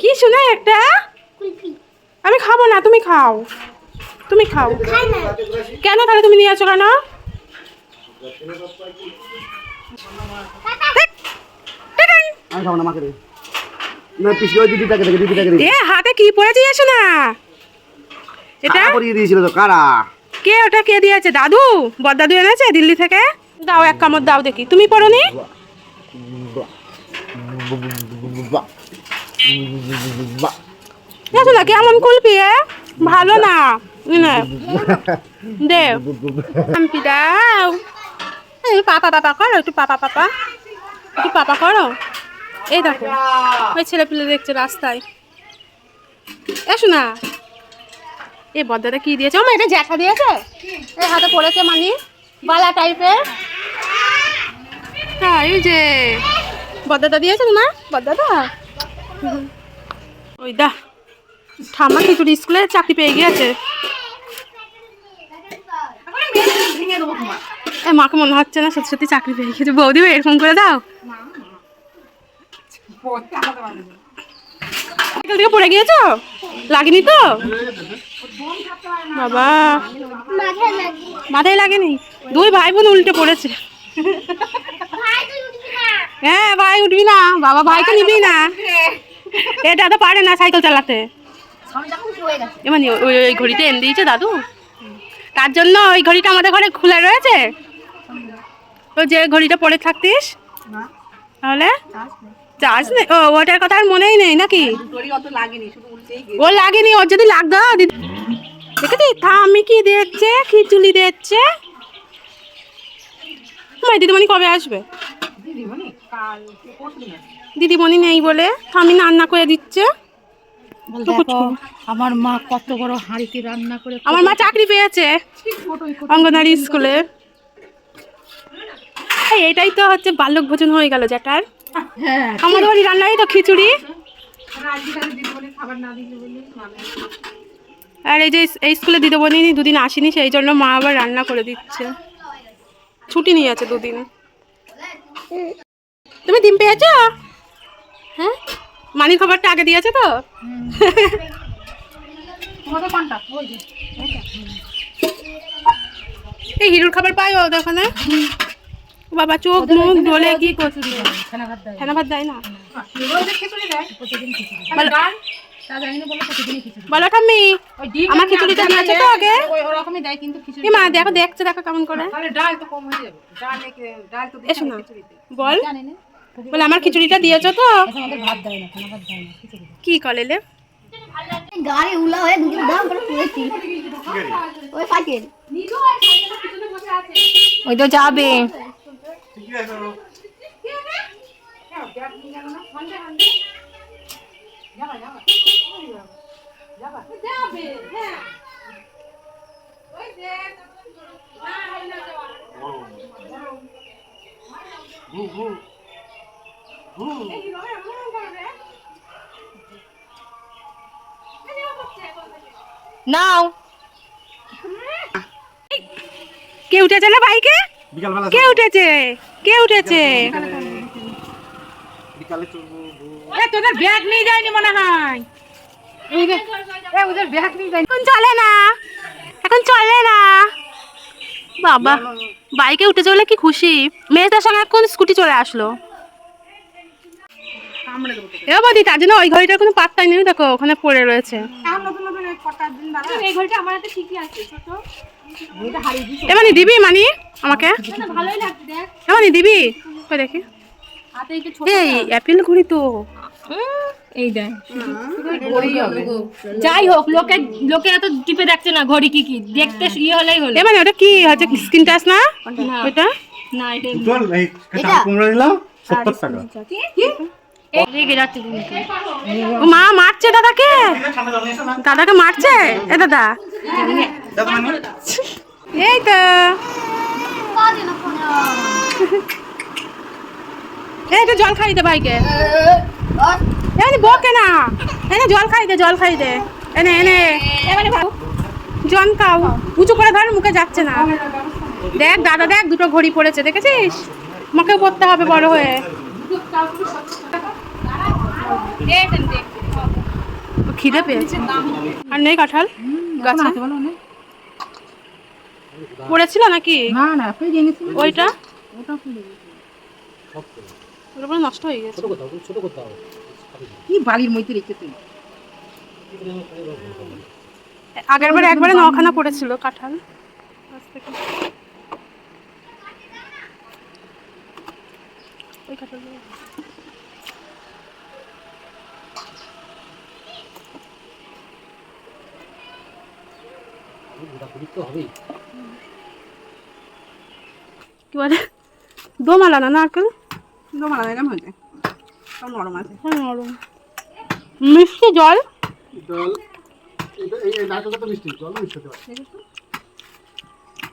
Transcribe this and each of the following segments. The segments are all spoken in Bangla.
কি শোনা একটা? আমি খাব না তুমি খাও। তুমি খাও। কেন তাহলে তুমি নিয়ে আছো কেন? ধ্যাৎ, ধ্যাৎ। আমি খাব না মাকে না পিসি দিদিটাকে দেখে দিদিটাকে দেখে এ হাতে কি পড়েছে এসো না। এটা? দিয়েছিল তো কারা? কে ওটা কে দিয়েছে? দাদু? এনেছে দিল্লি থেকে? দাও এক কামড় দাও দেখি। তুমি পড়োনি? দেখো না কেমন কুলপি এ? ভালো না। দে। আম্পি দাও। এই, পাপা পাপা, করো একটু পাপা পাপা। একটু পাপা করো। এই দেখো, ওই ছেলে দেখছে রাস্তায়। এসো না এই বদ্দাটা কি দিয়েছে? আমার এটা জ্যাঠা দিয়েছে? এই হাতে পড়েছে মানি বালা টাইপের হ্যাঁ এই যে, বদ্দাটা দিয়েছে তোমার? বদ্দাটা? ওই দা ঠাম্মা খিচুড়ি স্কুলে চাকরি পেয়ে গিয়েছে। মাকে মনে হচ্ছে না সত্যি সত্যি চাকরি পেয়ে গিয়েছে। বৌদি এরকম করে দাও। সাইকেল থেকে পড়ে গিয়েছো? লাগেনি তো? বাবা। মাথায় লাগেনি? দুই ভাই বোন উল্টে পড়েছে। হ্যাঁ ভাই উঠবি না। বাবা ভাইকে নিবি না। এটা তো পারে না সাইকেল চালাতে। এমন ওই ওই ঘড়িটা এনে দিয়েছে দাদু। তার জন্য ওই ঘড়িটা আমাদের ঘরে খোলা রয়েছে। তো যে ঘড়িটা পরে থাকতিস তাহলে চার্জ নেই ও ওটার কথা আর মনেই নেই নাকি? ও লাগেনি ওর যদি লাগতো দিদি দেখেছি থামি কি দিচ্ছে খিচুড়ি মাই দিদিমণি কবে আসবে? দিদিমণি নেই বলে থামি রান্না করে দিচ্ছে। আমার মা কত বড় হাঁড়িতে রান্না করে আমার মা চাকরি পেয়েছে অঙ্গনারী স্কুলে। এটাই তো হচ্ছে বাল্যক ভোজন হয়ে গেল যেটার হ্যাঁ আমাদের বাড়ি রান্নাই তো খিচুড়ি। আর এই যে এই স্কুলে দিদি বোনই দুদিন আসেনি সেই জন্য মা আবার রান্না করে দিচ্ছে। ছুটি নিয়ে আছে দুদিন। তুমি ডিম পেয়েছ? হ্যাঁ? মানির খবরটা আগে দিয়েছে তো? এই হিরুর খাবার পাই ও ওখানে বাবা চোখ মুখ ডলে কি করছে খানা ভাত দেয়। ফেনা ভাত দেয় না? খিচুড়ি দেয় প্রতিদিন খিচুড়ি। বলো- ডাল? তা জানি না বলে প্রতিদিনই খিচুড়ি। বলো ঠাম্মি আমার খিচুড়িটা দিয়েছে তো আগে? ওরকমই দেয় কিন্তু খিচুড়ি মা দেখো দেখছে দেখো কেমন করে। ডাল তো কম হয়ে যাবে। ডাল ডাল তো বল। জানি না। বলে আমার খিচুড়িটা দিয়েছ তো? আচ্ছা, আমাদের ভাত দেয় না খানা ভাত দেয় না খিচুড়ি দেয়। কি কলেলে গাড়ি উলা হয়ে দাম করে ওই সাইকেল ওই তো যাবে। নাও কে উঠেছে না বাইকে কে উঠেছে? কে উঠেছে? বিকালে তোদের ব্যাগ নিয়ে যায়নি মনে হয়। এই যে এ ওদের ব্যাগ নিয়ে যায়নি। এখন চলে না। এখন চলে না। বাবা বাইকে উঠে চলে কি খুশি? মেয়েটার সঙ্গে এখন স্কুটি চলে আসলো। এ বদি তার জন্য ওই ঘড়িটার কোনো পাত্তাই নেই দেখো ওখানে পড়ে রয়েছে। এই ঘড়িটা আমার হাতে ঠিকই আছে ছোট। এমানি দিবি মানি আমাকে? এমানি দিবি কই দেখি? হাতে একটু ছোট এই অ্যাপেল ঘড়ি তো। এই দেখ। যাই হোক লোকে লোকেরা তো টিপে দেখছে না ঘড়ি কি কি। দেখতে ইয়ে হলেই হলো। এমানি ওটা কি? হচ্ছে স্ক্রিন টাচ না? ওটা? না এটা চল এই কাঁচা কুমড়া টাকা। মা মারছে দাদাকে? দাদাকে মারছে? এ দাদা। এই তো। এই জল খাই দে ভাইকে। এনে বকে না। এনে জল খাই দে, জল খাই দে। এনে এনে জল খাও। উঁচু করে ধর, মুখে যাচ্ছে না। দেখ, দাদা দেখ, দুটো ঘড়ি পড়েছে, দেখেছিস? আমাকেও পড়তে হবে বড় হয়ে। খিদে পেয়েছে। আর নেই কাঁঠাল? গাছে? পড়েছিল নাকি? না না তুই ওইটা? ওটা নষ্ট হয়ে গেছে। কি বালির মধ্যে রেখেছে আগের বার একবারে নখানা পড়েছিল কাঁঠাল। আজ কি বলে? দোমালা না নারকেল দোমালা এরকম হয়েছে? সব নরম আছে। হ্যাঁ নরম। মিষ্টি জল? জল? এটা এই এই নারকেলটা তো মিষ্টি জল মিষ্টি হতে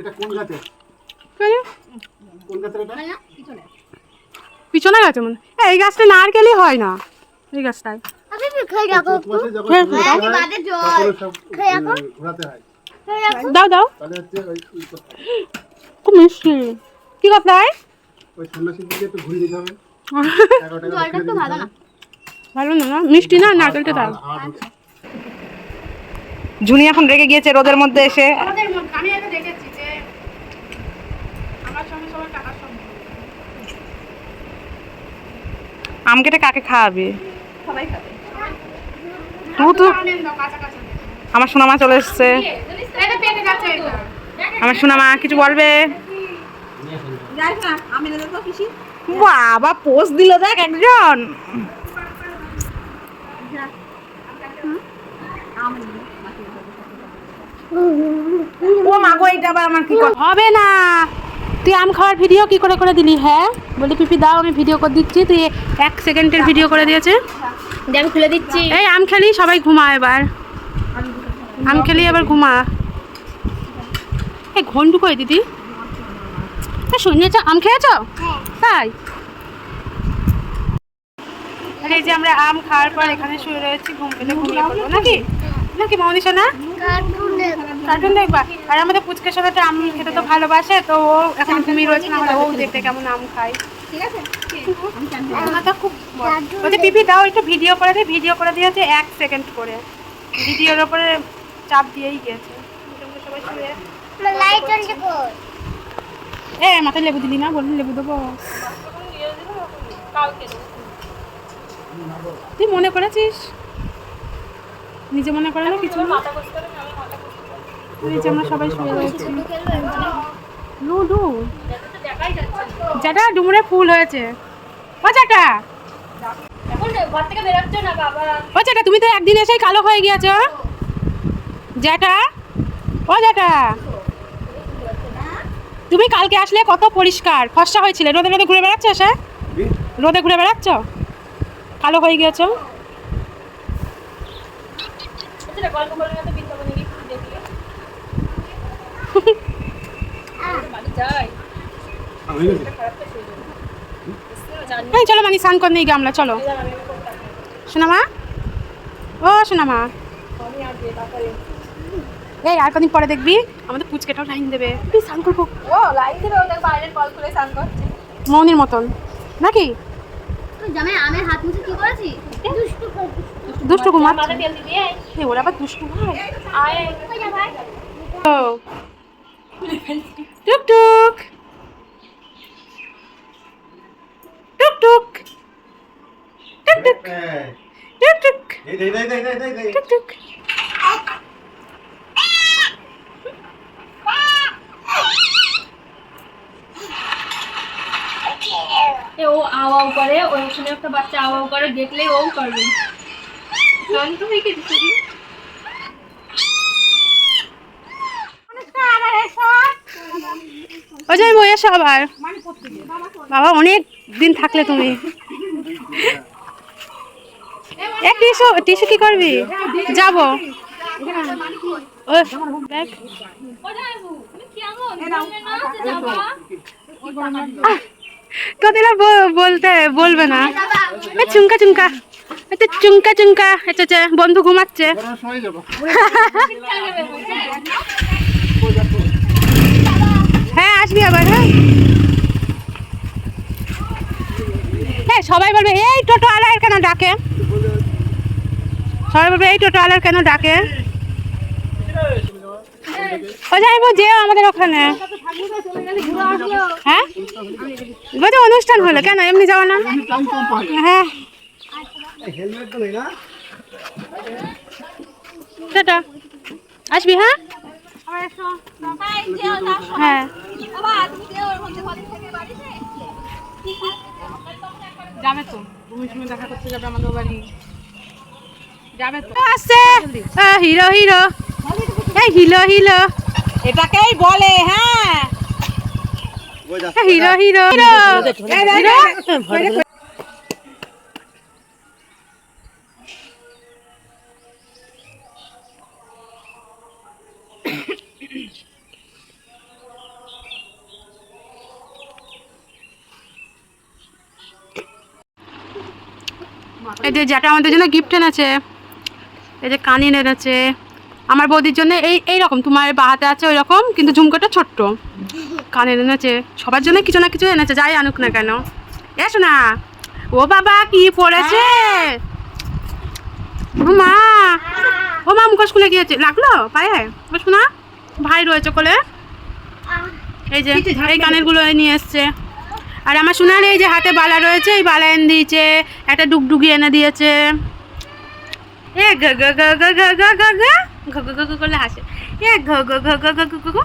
এটা কোন গাছের? কোন গাছের এটা? পিছনে গেছে মনে হয়। এই গাছটা নারকেলই হয় না। এই আমি খেয়ে বাদে জল। খেয়ে। ঘোরাতে হয়। রাখো দাও দাও। খুব কি ভালো না না মিষ্টি না দাও। ঝুনি এখন রেগে গিয়েছে রোদের মধ্যে এসে। আমি আম কেটে কাকে খাওয়াবে? তুই তো আমার সোনামা চলে এসছে। আমার সোনামা কিছু বলবে? বাবা পোস্ট দিল দেখ একজন। ও মাগো এটা আবার আমার কি হবে না। তুই আম খাওয়ার ভিডিও কি করে করে দিলি হ্যাঁ? বলি পিপি দাও আমি ভিডিও করে দিচ্ছি। তুই এক সেকেন্ডের ভিডিও করে দিয়েছে দেখ খুলে দিচ্ছি। এই আম খেলি সবাই ঘুমা এবার। আম খেলি এবার ঘুমা। এই ঘন্টু কই দিদি? শুনিয়েছ আম খেয়েছ? তাই? এই যে আমরা আম খাওয়ার পর এখানে নাকি? নাকি মনীষা না কার্টুন দেখবা। আর আমাদের তো আম খেতে তো ভালোবাসে, তো ও এখন রয়েছে আমরা ও দেখতে কেমন আম দাও একটু ভিডিও করে ভিডিও করে দিয়েছে এক সেকেন্ড করে। ভিডিওর ওপরে চাপ দিয়েই গেছে। তোমরা সবাই শুয়ে লাইট জ্বলছে কই? এ মাথায় লেবু দিলি না? বললি লেবু দেবো। তুই মনে করেছিস? নিজে মনে করে না কিছু না নিচে আমরা সবাই শুয়ে রয়েছি। লুডু যেটা ডুমুরে ফুল হয়েছে। ও যেটা ও যেটা তুমি তো একদিন এসেই কালো হয়ে গিয়েছো যেটা ও যেটা তুমি কালকে আসলে কত পরিষ্কার। ফর্সা হয়েছিল। রোদে রোদে ঘুরে বেড়াচ্ছ সে? রোদে ঘুরে বেড়াচ্ছ? কালো হয়ে গিয়েছো? চলো মানে স্নান করে নিয়ে গিয়ে আমরা চলো। সোনামা? ও সোনামা। এই আর কদিন পরে দেখবি? আমাদের পুচকেটাও লাইন দেবে। তুই স্নান করব। ও লাইন ধরে ওদের বাইরের কল করে স্নান করছে। মৌনির মতন। নাকি? জামাই আমের হাত মুছে কি করেছি দুষ্টু করে দুষ্টু কুমার দিবি এই। ওরা আবার দুষ্টু হয়। আয়। কই যা ভাই ও। টুক টুক। টুক টুক। টুক টুক। টুক টুক। টুক টুক। ও আও আও করে ওই ওখানে একটা বাচ্চা আও আও করে দেখলেই ও করবে। শান্ত হয়ে গেছে ও যাই বই এসো আবার। বাবা অনেক দিন থাকলে তুমি। এ টিসু টিসু কি করবি? যাব। ও দেখ। তোদেরা বলতে বলবে না। চুমকা চুমকা। এটা চুমকা চুমকা। এটা বন্ধু ঘুমাচ্ছে। হ্যাঁ আসবি আবার হ্যাঁ। হ্যাঁ সবাই বলবে, এই টোটো আলা কেন ডাকে? সবাই বলবে, এই টোটালার কেন ডাকে? ও যাইবো যে আমাদের ওখানে। হ্যাঁ? বলছে অনুষ্ঠান হলো। কেন? এমনি যাওয়া না হ্যাঁ। টাটা। আসবি হ্যাঁ? হ্যাঁ। যাবে তো। দেখা করতে যাবে আমাদের বাড়ি। যাবে তো। আসছে। Hero hero. এই হিলো হিলো। এটাকেই বলে হ্যাঁ। Hero hero hero. হিরো। এই যে যেটা আমাদের জন্য গিফট এনেছে এই যে কানিন এনেছে। আমার বৌদির জন্য এই এই রকম তোমার বাহাতে আছে ওই রকম কিন্তু ঝুমকোটা ছোট্ট। কানের এনেছে সবার জন্য কিছু না কিছু এনেছে যাই আনুক না কেন এসো না ও বাবা কি পড়েছে মা ও মা মুখোশ খুলে গিয়েছে লাগল পায়ে শোনা ভাই রয়েছে কোলে এই যে এই কানেরগুলো নিয়ে এসছে আর আমার শোনার এই যে হাতে বালা রয়েছে এই বালা এনে দিয়েছে একটা ডুগডুগি এনে দিয়েছে এ গ গ গ গ গ গ গ গ ঘ ঘ ঘ করলে হাসে এ ঘ ঘ ঘ ঘ ঘ ঘ ঘ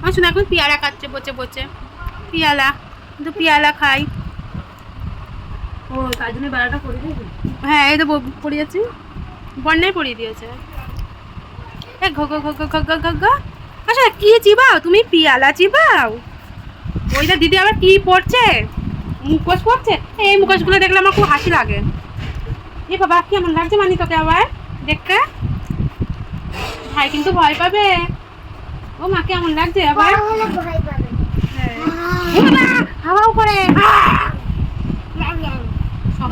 আমার শুনে এখন পেয়ারা কাটছে বচে বচে। পিয়ালা কিন্তু পিয়ালা খাই। ও তার জন্য বেলাটা পড়ে দিয়েছি? হ্যাঁ এই তো পড়ে যাচ্ছি। বন্যায় পড়িয়ে দিয়েছে। এ ঘ ঘ ঘ ঘ ঘ আচ্ছা কি চিবাও? তুমি পিয়ালা চিবাও? ওইটা দিদি আবার কি পড়ছে মুখোশ পড়ছে এই মুখোশগুলো দেখলে আমার খুব হাসি লাগে। এ বাবা কেমন লাগছে মানি তোকে আবার? দেখতে? ভাই কিন্তু ভয় পাবে। ও মা কেমন লাগছে আবার? হ্যাঁ। হাওয়া করে সব